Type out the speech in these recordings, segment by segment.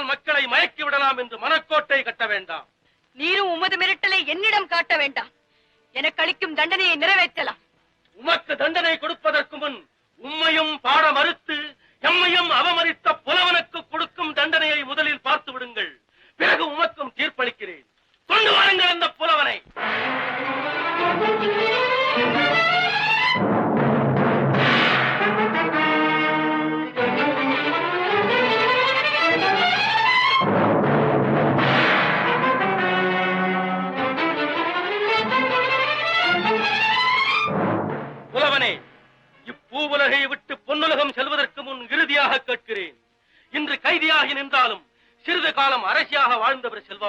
மிரட்டினால் மக்களை மயக்கி விடலாம் என்று மனக்கோட்டை கட்ட வேண்டாம். நீரும் உமது மிரட்டலை என்னிடம் காட்ட வேண்டாம். எனக்கு அளிக்கும் தண்டனையை நிறைவேற்றலாம். உமக்கு தண்டனை கொடுப்பதற்கு முன் உம்மையும் பாட மறுத்து எம்மையும் அவமதித்த புலவனுக்கு கொடுக்கும் தண்டனையை முதலில் பார்த்து விடுங்கள்.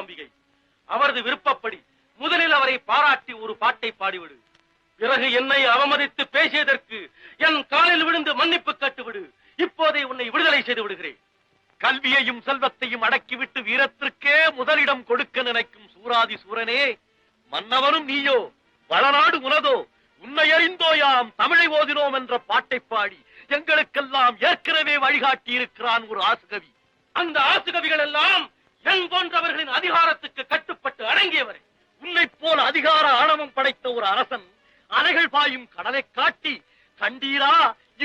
மூகாம்பிகை அவரது விருப்பப்படி முதலில் அவரை பாராட்டி ஒரு பாட்டை பாடிவிடு. பிறகு என்னை அவமதித்து பேசியதற்கு என் காலில் விழுந்து மன்னிப்பு கட்டுவிடு. இப்போதே உன்னை விடுதலை செய்து விடுகிறேன். கல்வியையும் செல்வத்தையும் அடக்கிவிட்டு வீரத்திற்கே முதலிடம் கொடுக்க நினைக்கும் சூராதி சூரனே மன்னவனும் நீயோ வளநாடு உனதோ உன்னை அறிந்தோயாம் தமிழை ஓதினோம் என்ற பாட்டை பாடி எங்களுக்கெல்லாம் ஏற்கனவே வழிகாட்டி இருக்கிறான் ஒரு ஆசுகவி. அந்த ஆசுகவிகள் எல்லாம் என் போன்றவர்களின் அதிகாரத்துக்கு கட்டுப்பட்டு அடங்கியவரே உன்னைப் போல அதிகார ஆணவம் படைத்த ஒரு அரசன் அலைகள் பாயும் கடலை காட்டி கண்டீரா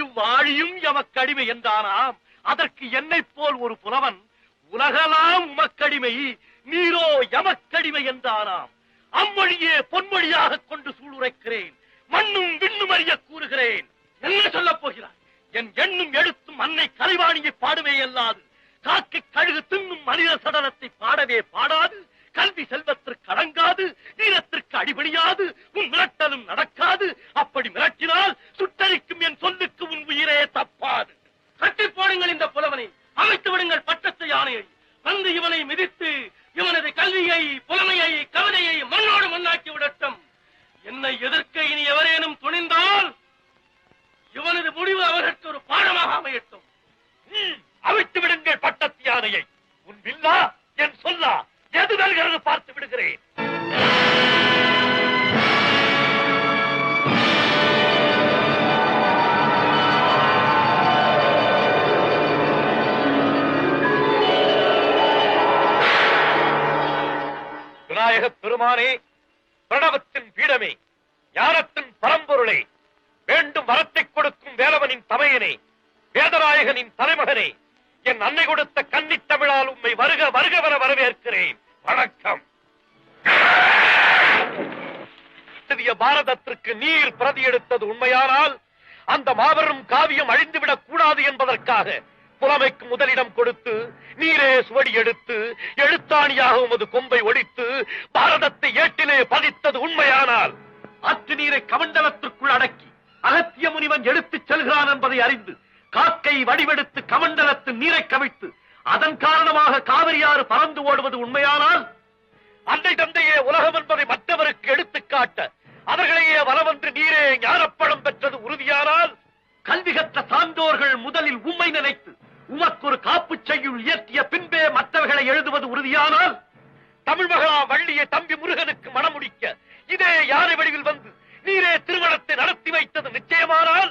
இவ்வாழியும் எமக்கடிமை என்றானாம். அதற்கு என்னைப் போல் ஒரு புலவன் உலகலாம் உமக்கடிமை நீரோ எமக்கடிமை என்றானாம். அம்மொழியே பொன்மொழியாக கொண்டு சூளுரைக்கிறேன். சடலத்தை பாடவே பாடாது கல்வி செல்வத்திற்கு அடங்காது வீரத்திற்கு அடிபடியாது உன் மிரட்டலும் நடக்காது. அப்படி மிரட்டினால் சுட்டரிக்கும் என் சொல்லுக்கு உன் உயிரே தப்பாது. கட்டி போடுங்கள் இந்த புலவனை அமைத்து விடுங்கள் பட்டத்து யானையை. வந்து இவனை மிதித்து இவனது கல்வியை புலமையை கவிதையை மண்ணோடு மண்ணாக்கி விடட்டும். என்னை எதிர்க்க இனி எவரேனும் துணிந்தால் பெருமானே பிரணவத்தின் பீடமே ஞானத்தின் பரம்பொருளே வேண்டும் வரத்தை கொடுக்கும் வேலவனின் தமையனே வேதநாயகனின் தலைமகனே என் அன்னை கொடுத்த கன்னி தமிழால் உண்மை வருக வருக வர வரவேற்கிறேன். வணக்கம். பாரதத்திற்கு நீர் பிரதி எடுத்தது உண்மையானால் அந்த மாபெரும் காவியம் அழிந்துவிடக் கூடாது என்பதற்காக புலமைக்கு முதலிடம் கொடுத்து நீரே சுவடி எடுத்து எழுத்தாணியாக உமது கொம்பை ஒழித்து பாரதத்தை ஏட்டிலே பதித்தது உண்மையானால் ஆற்று நீரை கமண்டலத்திற்குள் அடக்கி அகத்திய முனிவன் எடுத்துச் செல்கிறான் என்பதை அறிந்து காக்கை வடிவெடுத்து கமண்டலத்து நீரை கவிழ்த்து அதன் காரணமாக காவிரியாறு பறந்து ஓடுவது உண்மையானால் அன்னை தந்தையே உலகம் என்பதை மற்றவருக்கு எடுத்துக் காட்ட அவர்களையே வரவன்று நீரே ஞானப்பழம் பெற்றது உறுதியானால் கல்வி கற்ற சான்றோர்கள் முதலில் உண்மை நினைத்து உமக்கு ஒரு காப்புச் செய்யுள் இயற்றிய பின்பே மற்றவர்களை எழுதுவது உறுதியானால் தமிழ் மகளா வள்ளியை தம்பி முருகனுக்கு மணமுடிக்க இதே யானை வடிவில் வந்து நீரே திருமணத்தை நடத்தி வைத்தது நிச்சயமானால்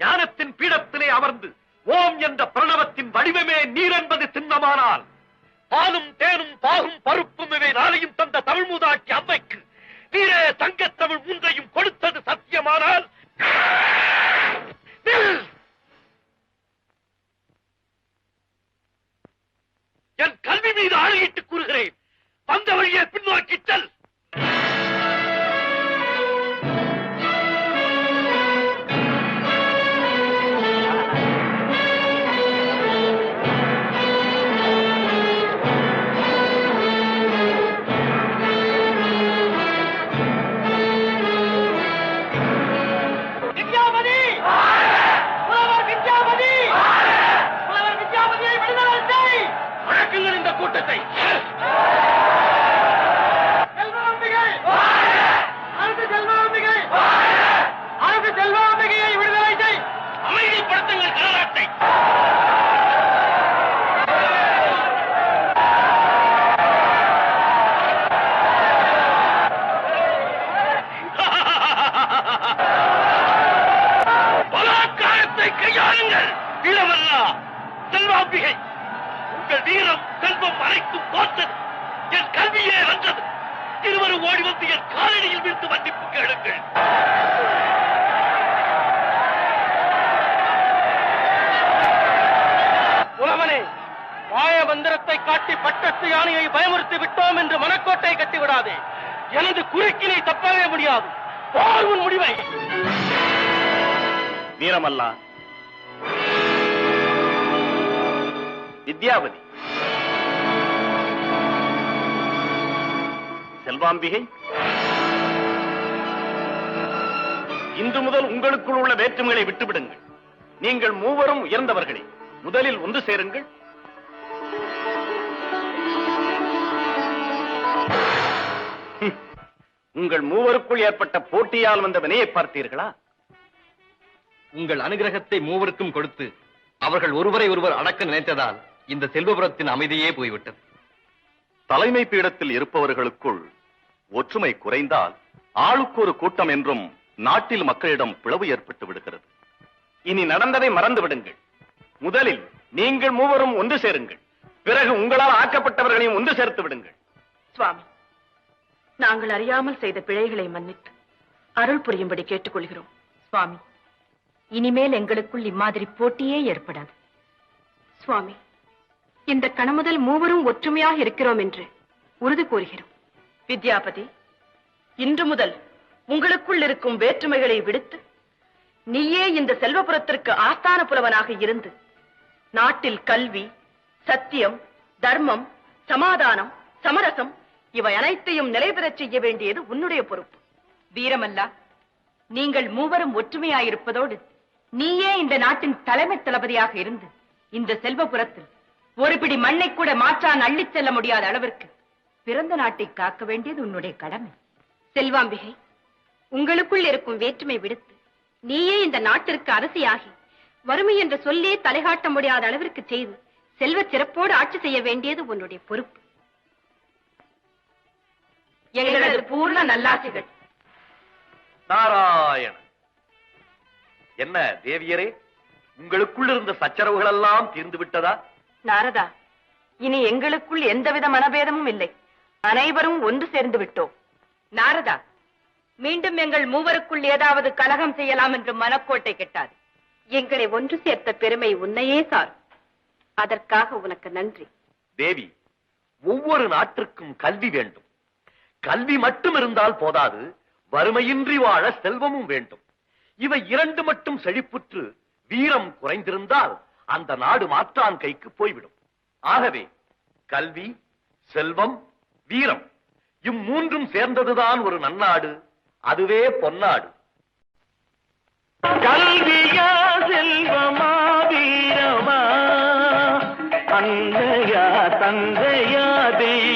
ஞானத்தின் பீடத்திலே அமர்ந்து ஓம் என்ற பிரணவத்தின் வடிவமே நீர் என்பது சின்னமானால் பாலும் தேனும் பாகும் பருப்பும் இவை நாளையும் தந்த தமிழ் மூதாட்டி அம்மைக்கு நீரே தங்கத் தமிழ் மூன்றையும் கொடுத்தது சத்தியமானால் நில்! என் கல்வி மீது ஆணையிட்டு கூறுகிறேன். வந்த வழியை பின்னோக்கிச் செல். இளவல்லா செல்வாம்பிகை. உங்கள் வீரம் செல்வம் அனைத்தும் தோற்றது என் கல்வியே வென்றது இருவரும் ஓடி வந்து என் காலடியில் விழுந்து மன்னிப்பு கேளுங்கள். புலவனே மாய மந்திரத்தை காட்டி பட்டத்து யானையை பயமுறுத்தி விட்டோம் என்று மனக்கோட்டை கட்டிவிடாதே. எனது குறுக்கினை தப்பவே முடியாது. பார் முடிவை. வீரமல்லா வித்யாபதி. செல்வாம்பிகை இன்று முதல் உங்களுக்குள் உள்ள வேற்றுமைகளை விட்டுவிடுங்கள். நீங்கள் மூவரும் உயர்ந்தவர்களே முதலில் ஒன்று சேருங்கள். உங்கள் மூவருக்குள் ஏற்பட்ட போட்டியால் வந்த வினையை பார்த்தீர்களா? உங்கள் அனுகிரகத்தை மூவருக்கும் கொடுத்து அவர்கள் ஒருவரை ஒருவர் அடக்க நினைத்ததால் இந்த செல்வபுரத்தின் அமைதியே போய்விட்டது. தலைமை பீடத்தில் இருப்பவர்களுக்குள் ஒற்றுமை குறைந்தால் ஆளுக்கு ஒரு கூட்டம் என்றும் நாட்டில் மக்களிடம் பிளவு ஏற்பட்டு விடுகிறது. இனி நடந்ததை மறந்து விடுங்கள் முதலில் நீங்கள் மூவரும் ஒன்று சேருங்கள். பிறகு உங்களால் ஆக்கப்பட்டவர்களையும் ஒன்று சேர்த்து விடுங்கள். சுவாமி நாங்கள் அறியாமல் செய்த பிழைகளை மன்னித்து அருள் புரியும்படி கேட்டுக்கொள்கிறோம். சுவாமி இனிமேல் எங்களுக்குள் இம்மாதிரி போட்டியே ஏற்படாது. சுவாமி இந்த கணமுதல் மூவரும் ஒற்றுமையாக இருக்கிறோம் என்று உறுதி கூறுகிறோம். வித்யாபதி இன்று முதல் உங்களுக்குள் இருக்கும் வேற்றுமைகளை விடுத்து நீயே இந்த செல்வபுரத்திற்கு ஆஸ்தான புலவனாக இருந்து நாட்டில் கல்வி சத்தியம் தர்மம் சமாதானம் சமரசம் இவை அனைத்தையும் நிலைபெறச் செய்ய வேண்டியது உன்னுடைய பொறுப்பு. வீரமல்லா நீங்கள் மூவரும் ஒற்றுமையாயிருப்பதோடு நீயே இந்த நாட்டின் தலைமை தளபதியாக இருந்து இந்த செல்வபுரத்தில் ஒரு பிடி மண்ணை கூட மாற்றான் அள்ளிச் செல்ல முடியாத அளவிற்கு பிறந்த நாட்டை காக்க வேண்டியது உன்னுடைய கடமை. செல்வாம்பிகை உங்களுக்குள் இருக்கும் வேற்றுமை விடுத்து நீயே இந்த நாட்டிற்கு அரசியாகி வறுமை என்ற சொல்லே தலைகாட்ட முடியாத அளவிற்கு செய்து செல்வ சிறப்போடு ஆட்சி செய்ய வேண்டியது உன்னுடைய பொறுப்பு. எங்களது பூர்ண நல்லாசிகள். நாராயண என்ன தேவியரே உங்களுக்குள் இருந்த சச்சரவுகள் எல்லாம் தீர்ந்து விட்டதா? நாரதா இனி எங்களுக்குள் எந்தவித மனபேதமும் இல்லை. அனைவரும் ஒன்று சேர்ந்து விட்டோம். நாரதா மீண்டும் எங்கள் மூவருக்குள் ஏதாவது கலகம் செய்யலாம் என்று மனக்கோட்டை கெட்டாது. எங்களை ஒன்று சேர்த்த பெருமை உன்னையே சார். அதற்காக உனக்கு நன்றி. தேவி ஒவ்வொரு நாட்டிற்கும் கல்வி வேண்டும். கல்வி மட்டும் இருந்தால் போதாது வறுமையின்றி வாழ செல்வமும் வேண்டும். இவை இரண்டு மட்டும் செழிப்புற்று வீரம் குறைந்திருந்தால் அந்த நாடு மாற்றான் கைக்கு போய்விடும். ஆகவே கல்வி செல்வம் வீரம் இம்மூன்றும் சேர்ந்ததுதான் ஒரு நன்னாடு அதுவே பொன்னாடு. கல்வியா செல்வமா வீரமா? அன்னையா தெய்வம்?